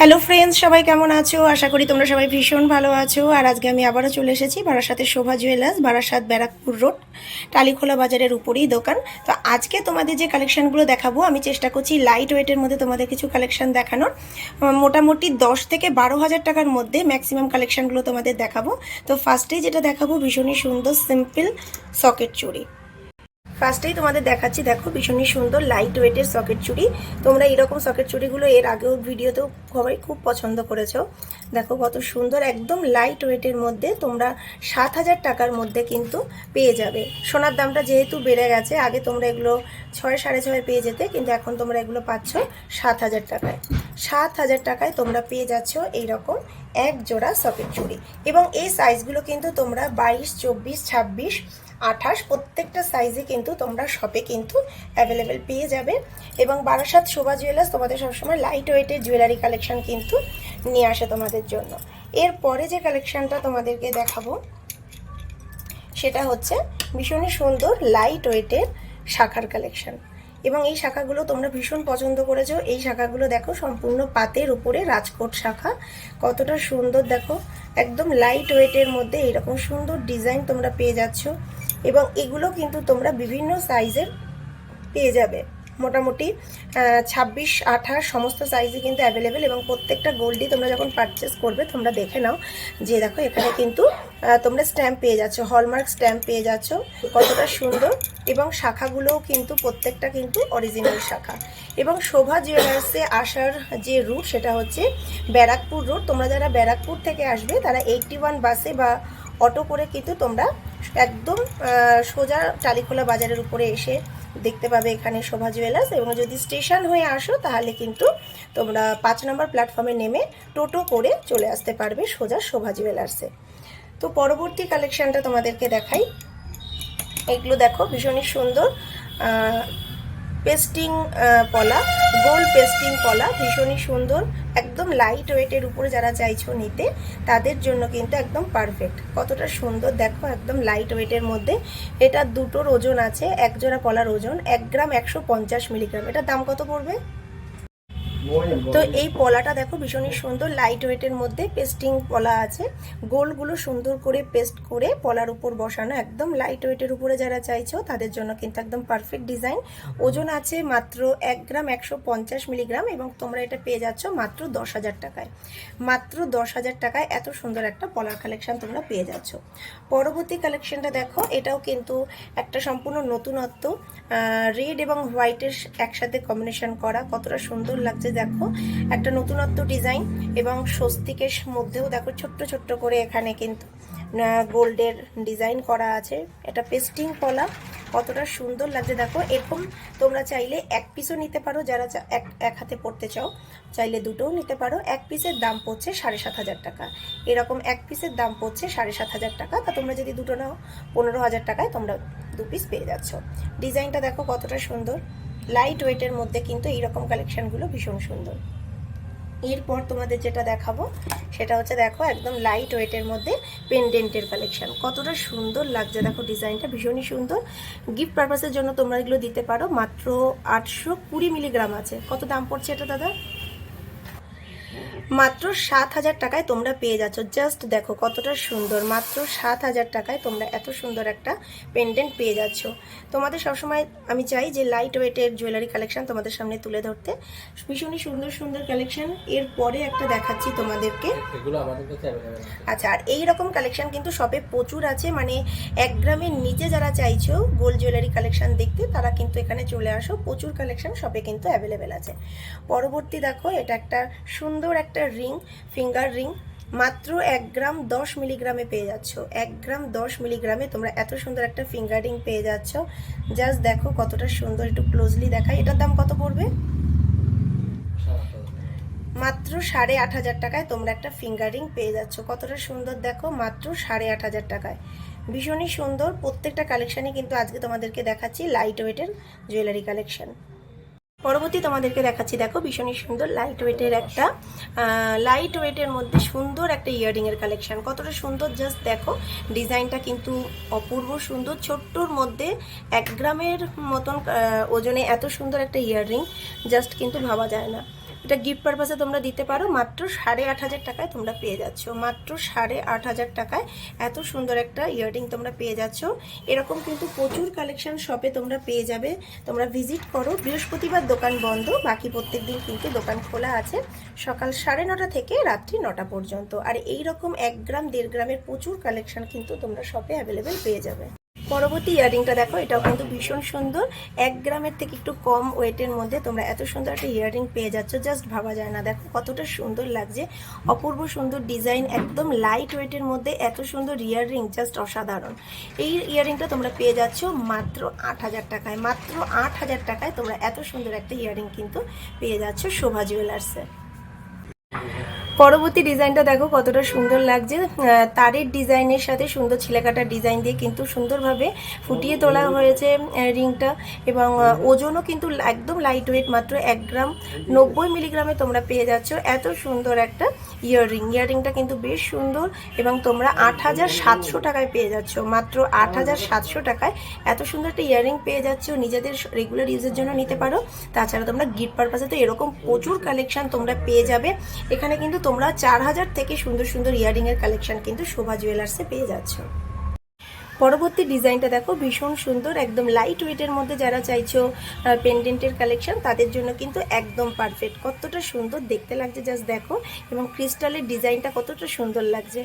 Hello friends সবাই কেমন আছো? আশা করি তোমরা সবাই ভীষণ ভালো আছো। আর আজকে আমি আবারও চলে এসেছি বারাসাতে শোভা জুয়েলার্স বারাসাত ব্যারাকপুর রোড টালিখোলা বাজারের উপরেই দোকান। তো আজকে তোমাদের যে কালেকশানগুলো দেখাবো, আমি চেষ্টা করছি লাইট ওয়েটের মধ্যে তোমাদের কিছু কালেকশান দেখানোর। মোটামুটি দশ থেকে বারো হাজার টাকার মধ্যে ম্যাক্সিমাম কালেকশনগুলো তোমাদের দেখাবো। তো ফার্স্টেই যেটা দেখাবো, ভীষণই সুন্দর সিম্পল সকেট চুড়ি। ফার্স্টেই তোমাদের দেখাচ্ছি, দেখো ভীষণই সুন্দর লাইট ওয়েটের সকেট চুড়ি। তোমরা এরকম সকেট চুড়িগুলো এর আগেও ভিডিওতেও সবাই খুব পছন্দ করেছ। দেখো কত সুন্দর, একদম লাইট ওয়েটের মধ্যে তোমরা সাত হাজার টাকার মধ্যে কিন্তু পেয়ে যাবে। সোনার দামটা যেহেতু বেড়ে গেছে, আগে তোমরা এগুলো ছয়, সাড়ে ছয় পেয়ে যেতে, কিন্তু এখন তোমরা এগুলো পাচ্ছ সাত হাজার টাকায়। সাত হাজার টাকায় তোমরা পেয়ে যাচ্ছ এইরকম এক জোড়া সকেট চুড়ি। এবং এই সাইজগুলো কিন্তু তোমরা বাইশ, চব্বিশ, ছাব্বিশ আঠাশ, প্রত্যেকটা সাইজে কিন্তু তোমরা শপে কিন্তু অ্যাভেলেবেল পেয়ে যাবে। এবং বারাসাত শোভা জুয়েলার্স তোমাদের সবসময় লাইট ওয়েটের জুয়েলারি কালেকশান কিন্তু নিয়ে আসে তোমাদের জন্য। এরপরে যে কালেকশানটা তোমাদেরকে দেখাবো, সেটা হচ্ছে ভীষণই সুন্দর লাইট ওয়েটের শাখার কালেকশান এবং এই শাখাগুলো তোমরা ভীষণ পছন্দ করেছ। এই শাখাগুলো দেখো, সম্পূর্ণ পাতের উপরে রাজকোট শাখা। কতটা সুন্দর দেখো, একদম লাইট ওয়েটের মধ্যে এরকম সুন্দর ডিজাইন তোমরা পেয়ে যাচ্ছ। এবং এগুলো কিন্তু তোমরা বিভিন্ন সাইজের পেয়ে যাবে। মোটামুটি ছাব্বিশ, আঠাশ, সমস্ত সাইজে কিন্তু অ্যাভেলেবেল এবং প্রত্যেকটা গোল্ডই তোমরা যখন পারচেস করবে, তোমরা দেখে নাও যে দেখো এখানে কিন্তু তোমরা স্ট্যাম্প পেয়ে যাচ্ছ হলমার্ক স্ট্যাম্প পেয়ে যাচ্ছ, কতটা সুন্দর এবং শাখাগুলোও কিন্তু প্রত্যেকটা কিন্তু অরিজিনাল শাখা। এবং শোভা জুয়েলার্সে আসার যে রুট সেটা হচ্ছে ব্যারাকপুর রোড তোমরা যারা ব্যারাকপুর থেকে আসবে, তারা এইটটি ওয়ান বাসে বা অটো করে কিন্তু তোমরা একদম সোজা টালিখোলা বাজারের উপরে এসে দেখতে পাবে এখানে শোভা জুয়েলার্স এবং যদি স্টেশন হয়ে আসো তাহলে কিন্তু তোমরা পাঁচ নম্বর প্ল্যাটফর্মে নেমে টোটো করে চলে আসতে পারবে সোজা শোভা জুয়েলার্সে। তো পরবর্তী কালেকশানটা তোমাদেরকে দেখাই। এগুলো দেখো, ভীষণই সুন্দর পেস্টিং পলা গোল পেস্টিং পলা ভীষণই সুন্দর একদম লাইট ওয়েটের উপরে যারা চাইছো নিতে, তাদের জন্য কিন্তু একদম পারফেক্ট কতটা সুন্দর দেখো, একদম লাইট ওয়েটের মধ্যে। এটা দুটোর ওজন আছে এক জোড়া পলার ওজন, এক গ্রাম একশো পঞ্চাশ মিলিগ্রাম এটার দাম কত পড়বে? তো এই পলাটা দেখো ভীষণই সুন্দর লাইট ওয়েটের মধ্যে পেস্টিং পলা আছে। গোলগুলো সুন্দর করে পেস্ট করে পলার উপর বসানো, একদম লাইট ওয়েটের উপরে যারা চাইছো তাদের জন্য কিন্তু একদম পারফেক্ট ডিজাইন ওজন আছে মাত্র এক গ্রাম একশো পঞ্চাশ মিলিগ্রাম এবং তোমরা এটা পেয়ে যাচ্ছ মাত্র দশ হাজার টাকায়। মাত্র দশ হাজার টাকায় এত সুন্দর একটা পলার কালেকশন তোমরা পেয়ে যাচ্ছ। পরবর্তী কালেকশনটা দেখো, এটাও কিন্তু একটা সম্পূর্ণ নতুনত্ব রেড এবং হোয়াইটের একসাথে কম্বিনেশন করা, কতটা সুন্দর লাগছে দেখো, একটা নতুনত্ব ডিজাইন এবং স্বস্তিকের মধ্যেও দেখো ছোট্ট ছোট্ট করে এখানে কিন্তু গোল্ডের ডিজাইন করা আছে। এটা পেস্টিং কলা, কতটা সুন্দর লাগছে দেখো। এরকম তোমরা চাইলে এক পিসও নিতে পারো, যারা এক এক হাতে পড়তে চাও, চাইলে দুটোও নিতে পারো। এক পিসের দাম পড়ছে সাড়ে সাত হাজার টাকা। এরকম এক পিসের দাম পড়ছে সাড়ে সাত হাজার টাকা। তা তোমরা যদি দুটো নাও, পনেরো হাজার টাকায় তোমরা দু পিস পেয়ে যাচ্ছ। ডিজাইনটা দেখো কতটা সুন্দর। লাইট ওয়েটের মধ্যে কিন্তু এইরকম কালেকশানগুলো ভীষণ সুন্দর। এরপর তোমাদের যেটা দেখাবো, সেটা হচ্ছে দেখো একদম লাইট ওয়েটের মধ্যে পেন্ডেন্টের কালেকশান কতটা সুন্দর লাগছে, দেখো ডিজাইনটা ভীষণই সুন্দর। গিফট পারপাসের জন্য তোমরা এগুলো দিতে পারো, মাত্র আটশো কুড়ি মিলিগ্রাম আছে। কত দাম পড়ছে এটা, দাদা? মাত্র সাত হাজার টাকায় তোমরা পেয়ে যাচ্ছ। জাস্ট দেখো কতটা সুন্দর। মাত্র সাত হাজার টাকায় তোমরা এত সুন্দর একটা পেন্ডেন্ট পেয়ে যাচ্ছ। তোমাদের সবসময় আমি চাই যে লাইট ওয়েটের জুয়েলারি কালেকশন তোমাদের সামনে তুলে ধরতে। ভীষণই সুন্দর সুন্দর কালেকশন এর পরে একটা দেখাচ্ছি তোমাদেরকে। আচ্ছা আর এই রকম কালেকশন কিন্তু শপে প্রচুর আছে। মানে এক গ্রামের নিচে যারা চাইছো গোল্ড জুয়েলারি কালেকশন দেখতে তারা কিন্তু এখানে চলে আসো। প্রচুর কালেকশন শপে কিন্তু অ্যাভেলেবেল আছে। পরবর্তী দেখো এটা একটা সুন্দর একটা রিং, ফিঙ্গার রিং, মাত্র এক গ্রাম দশ মিলিগ্রামে পেয়ে যাচ্ছ। এক গ্রাম দশ মিলিগ্রামে তোমরা এত সুন্দর একটা ফিঙ্গার রিং পেয়ে যাচ্ছ। জাস্ট দেখো কতটা সুন্দর, একটু ক্লোজলি দেখাই। এটার দাম কত পড়বে? মাত্র সাড়ে আট হাজার টাকায় তোমরা একটা ফিঙ্গার রিং পেয়ে যাচ্ছ। কতটা সুন্দর দেখো, মাত্র সাড়ে আট হাজার টাকায়। ভীষণই সুন্দর, প্রত্যেকটা কালেকশানই কিন্তু আজকে তোমাদেরকে দেখাচ্ছি লাইট ওয়েটের জুয়েলারি কালেকশন পরবর্তী তোমাদেরকে দেখাচ্ছি, দেখো ভীষণই সুন্দর লাইট ওয়েটের একটা লাইট ওয়েটের মধ্যে সুন্দর একটা ইয়াররিং এর কালেকশন কতটা সুন্দর জাস্ট দেখো ডিজাইনটা কিন্তু অপূর্ব সুন্দর। ছোট্টর মধ্যে এক গ্রামের মতন ওজনে এত সুন্দর একটা ইয়াররিং জাস্ট কিন্তু ভাবা যায় না। এটা গিফট পারপাসে তোমরা দিতে পারো। মাত্র সাড়ে আট হাজার টাকায় তোমরা পেয়ে যাচ্ছ। মাত্র সাড়ে আট হাজার টাকায় এত সুন্দর একটা ইয়াররিং তোমরা পেয়ে যাচ্ছ। এরকম কিন্তু প্রচুর কালেকশন শপে তোমরা পেয়ে যাবে। তোমরা ভিজিট করো। বৃহস্পতিবার দোকান বন্ধ। বাকি প্রত্যেক দিন কিন্তু দোকান খোলা আছে। সকাল সাড়ে নটা থেকে রাত্রি নটা পর্যন্ত। আর এই রকম এক গ্রাম, দেড় গ্রামের প্রচুর কালেকশন কিন্তু তোমরা শপে অ্যাভেলেবেল পেয়ে যাবে। পরবর্তী ইয়ারিংটা দেখো, এটাও কিন্তু ভীষণ সুন্দর। এক গ্রামের থেকে একটু কম ওয়েটের মধ্যে তোমরা এত সুন্দর একটা ইয়ারিং পেয়ে যাচ্ছ, জাস্ট ভাবা যায় না। দেখো কতটা সুন্দর লাগছে, অপূর্ব সুন্দর ডিজাইন, একদম লাইট ওয়েটের মধ্যে এত সুন্দর ইয়াররিং জাস্ট অসাধারণ। এই ইয়ারিংটা তোমরা পেয়ে যাচ্ছ মাত্র আট হাজার টাকায়, মাত্র আট হাজার টাকায় তোমরা এত সুন্দর একটা ইয়ারিং কিন্তু পেয়ে যাচ্ছ শোভা জুয়েলার্সে পরবর্তী ডিজাইনটা দেখো কতটা সুন্দর লাগছে। তারের ডিজাইনের সাথে সুন্দর ছিলেকাটার ডিজাইন দিয়ে কিন্তু সুন্দরভাবে ফুটিয়ে তোলা হয়েছে রিংটা। এবং ওজনও কিন্তু একদম লাইট ওয়েট মাত্র এক গ্রাম নব্বই মিলিগ্রামে তোমরা পেয়ে যাচ্ছ। এত সুন্দর একটা ইয়াররিং ইয়াররিংটা কিন্তু বেশ সুন্দর এবং তোমরা আট হাজার সাতশো টাকায় পেয়ে যাচ্ছ। মাত্র আট হাজার সাতশো টাকায় এত সুন্দর একটা ইয়াররিং পেয়ে যাচ্ছ। নিজেদের রেগুলার ইউজের জন্য নিতে পারো। তাছাড়া তোমরা গিফট পারপাসে তো এরকম প্রচুর কালেকশন তোমরা পেয়ে যাবে। এখানে কিন্তু তোমরা চার হাজার থেকে সুন্দর সুন্দর ইয়ারিং এর কালেকশন কিন্তু শোভা জুয়েলার্সে পেয়ে যাচ্ছ। পরবর্তী ডিজাইনটা দেখো, ভীষণ সুন্দর, একদম লাইট ওয়েটের মধ্যে যারা চাইছো পেন্ডেন্টের কালেকশন তাদের জন্য কিন্তু একদম পারফেক্ট কতটা সুন্দর দেখতে লাগছে জাস্ট দেখো, এবং ক্রিস্টালের ডিজাইনটা কতটা সুন্দর লাগছে।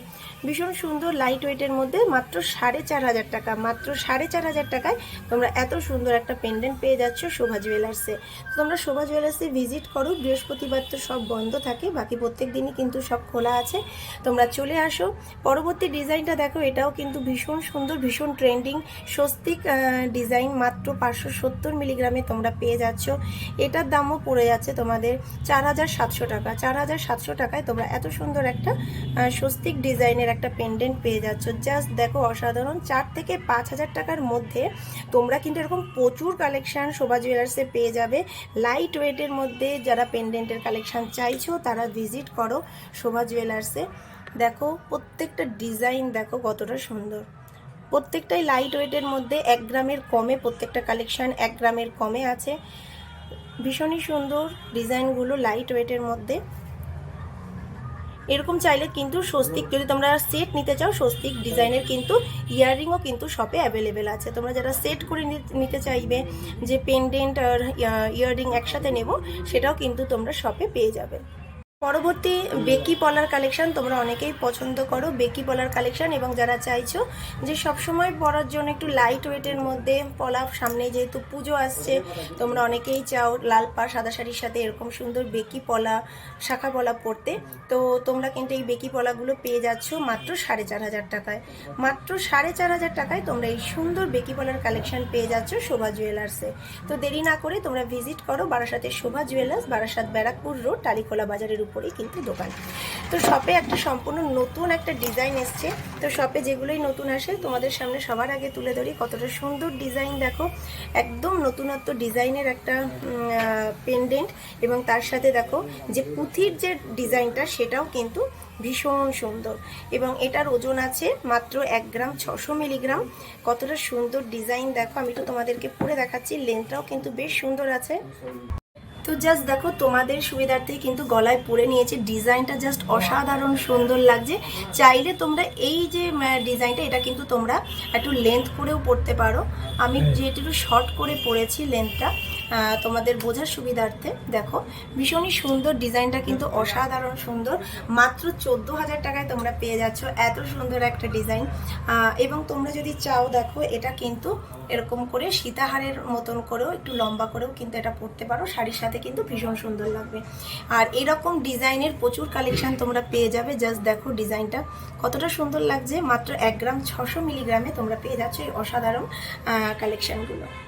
ভীষণ সুন্দর লাইট ওয়েটের মধ্যে মাত্র সাড়ে চার হাজার টাকা, মাত্র সাড়ে চার হাজার টাকায় তোমরা এত সুন্দর একটা পেন্ডেন্ট পেয়ে যাচ্ছ শোভা জুয়েলার্সে তোমরা শোভা জুয়েলার্সে ভিজিট করো, বৃহস্পতিবার তো সব বন্ধ থাকে, বাকি প্রত্যেক দিনই কিন্তু সব খোলা আছে। তোমরা চলে আসো। পরবর্তী ডিজাইনটা দেখো, এটাও কিন্তু ভীষণ সুন্দর ভীষণ ট্রেন্ডিং, স্বস্তিক ডিজাইন মাত্র পাঁচশো সত্তর মিলিগ্রামে তোমরা পেয়ে যাচ্ছ। এটার দামও পড়ে যাচ্ছে তোমাদের চার হাজার সাতশো টাকা। চার হাজার সাতশো টাকায় তোমরা এত সুন্দর একটা স্বস্তিক ডিজাইনের একটা পেন্ডেন্ট পেয়ে যাচ্ছ। জাস্ট দেখো, অসাধারণ। চার থেকে পাঁচ হাজার টাকার মধ্যে তোমরা কিন্তু এরকম প্রচুর কালেকশান শোভা জুয়েলার্সে পেয়ে যাবে। লাইট ওয়েটের মধ্যে যারা পেন্ডেন্টের কালেকশান চাইছো, তারা ভিজিট করো শোভা জুয়েলার্সে দেখো, প্রত্যেকটা ডিজাইন দেখো কতটা সুন্দর। প্রত্যেকটাই লাইট ওয়েটের মধ্যে এক গ্রামের কমে, প্রত্যেকটা কালেকশান এক গ্রামের কমে আছে। ভীষণই সুন্দর ডিজাইনগুলো লাইট ওয়েটের মধ্যে। এরকম চাইলে কিন্তু স্বস্তিক, যদি তোমরা সেট নিতে চাও, স্বস্তিক ডিজাইনের কিন্তু ইয়াররিংও কিন্তু শপে অ্যাভেলেবেল আছে। তোমরা যারা সেট করে নিতে চাইবে, যে পেন্ডেন্ট আর ইয়াররিং একসাথে নেব, সেটাও কিন্তু তোমরা শপে পেয়ে যাবে। পরবর্তী বেকি পলার কালেকশন তোমরা অনেকেই পছন্দ করো। বেকি পলার কালেকশন এবং যারা চাইছো যে সবসময় পরার জন্য একটু লাইট ওয়েটের মধ্যে পলা সামনে যেহেতু পুজো আসছে, তোমরা অনেকেই চাও লাল পা, সাদা শাড়ির সাথে এরকম সুন্দর বেকি পলা, শাখা পলা পরতে। তো তোমরা কিন্তু এই বেকি পলাগুলো পেয়ে যাচ্ছ মাত্র সাড়ে চার হাজার টাকায়। মাত্র সাড়ে চার হাজার টাকায় তোমরা এই সুন্দর বেকি পলার কালেকশন পেয়ে যাচ্ছ শোভা জুয়েলার্সে তো দেরি না করে তোমরা ভিজিট করো বারাসাতের শোভা জুয়েলার্স বারাসাত ব্যারাকপুর রোড টালিখোলা বাজারের উপরেই কিন্তু দোকান। তো শপে একটা সম্পূর্ণ নতুন একটা ডিজাইন এসছে। তো শপে যেগুলোই নতুন আসে, তোমাদের সামনে সবার আগে তুলে ধরি। কতটা সুন্দর ডিজাইন দেখো। একদম নতুনত্ব ডিজাইনের একটা পেন্ডেন্ট এবং তার সাথে দেখো যে পুঁথির যে ডিজাইনটা সেটাও কিন্তু ভীষণ সুন্দর। এবং এটার ওজন আছে মাত্র এক গ্রাম ছশো মিলিগ্রাম। কতটা সুন্দর ডিজাইন দেখো। আমি তো তোমাদেরকে পরে দেখাচ্ছি। লেন্থটাও কিন্তু বেশ সুন্দর আছে। তো জাস্ট দেখো তোমাদের সুবিধার্থেই কিন্তু গলায় পরে নিয়েছে। ডিজাইনটা জাস্ট অসাধারণ সুন্দর লাগছে। চাইলে তোমরা এই যে ডিজাইনটা এটা কিন্তু তোমরা একটু লেন্থ করেও পরতে পারো। আমি যেহেতু একটু শর্ট করে পরেছি লেন্থটা তোমাদের বোঝার সুবিধার্থে, দেখো, ভীষণই সুন্দর ডিজাইনটা কিন্তু অসাধারণ সুন্দর। মাত্র চোদ্দ হাজার টাকায় তোমরা পেয়ে যাচ্ছ, এত সুন্দর একটা ডিজাইন। এবং তোমরা যদি চাও, দেখো, এটা কিন্তু এরকম করে সীতাহারের মতন করেও, একটু লম্বা করেও কিন্তু এটা পরতে পারো। শাড়ির সাথে কিন্তু ভীষণ সুন্দর লাগবে। আর এরকম ডিজাইনের প্রচুর কালেকশন তোমরা পেয়ে যাবে, জাস্ট দেখো ডিজাইনটা। কতটা সুন্দর লাগছে, মাত্র এক গ্রাম ছশো মিলিগ্রামে তোমরা পেয়ে যাচ্ছ এই অসাধারণ কালেকশনগুলো।